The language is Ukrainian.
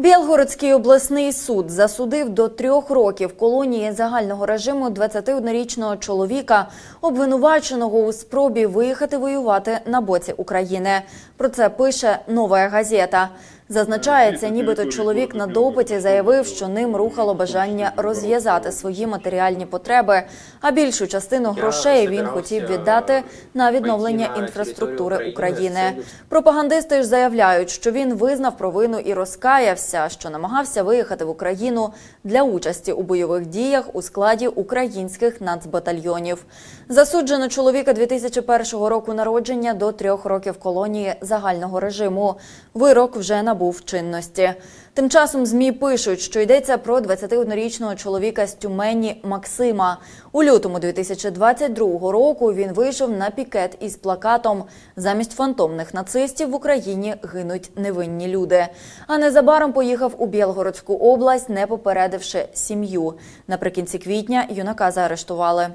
Білгородський обласний суд засудив до трьох років колонії загального режиму 21-річного чоловіка, обвинуваченого у спробі виїхати воювати на боці України. Про це пише нова газета. Зазначається, нібито чоловік на допиті заявив, що ним рухало бажання розв'язати свої матеріальні потреби, а більшу частину грошей він хотів віддати на відновлення інфраструктури України. Пропагандисти ж заявляють, що він визнав провину і розкаявся, що намагався виїхати в Україну для участі у бойових діях у складі українських нацбатальйонів. Засуджено чоловіка 2001 року народження до трьох років колонії загального режиму. Вирок вже набув чинності. Тим часом змі пишуть, що йдеться про 21-річного чоловіка з Тюмені Максима. У лютому 2022 року він вийшов на пікет із плакатом Замість фантомних нацистів в Україні гинуть невинні люди. А незабаром поїхав у Білгородську область, не попередивши сім'ю. Наприкінці квітня юнака заарештували.